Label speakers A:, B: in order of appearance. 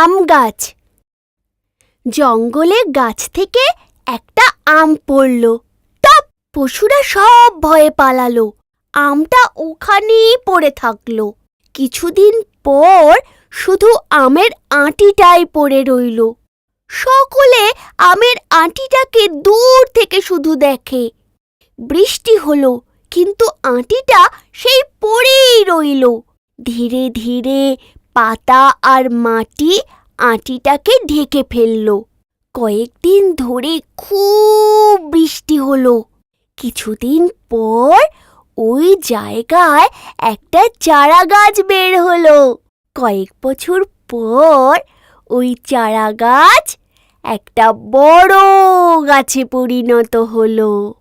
A: আম গাছ। জঙ্গলে গাছ থেকে একটা আম পড়ল। টপ! পশুরা সব ভয়ে পালালো। আমটা ওখানেই পড়ে থাকল। কিছুদিন পর শুধু আমের আঁটিটাই পড়ে রইল। সকলে আমের আঁটিটাকে দূর থেকে শুধু দেখে। বৃষ্টি হলো, কিন্তু আঁটিটা সেই পড়েই রইল। ধীরে ধীরে পাতা আর মাটি আঁটিটাকে ঢেকে ফেলল। কয়েকদিন ধরে খুব বৃষ্টি হলো। কিছুদিন পর ওই জায়গায় একটা চারা গাছ বের হলো। কয়েক বছর পর ওই চারা গাছ একটা বড় গাছে পরিণত হলো।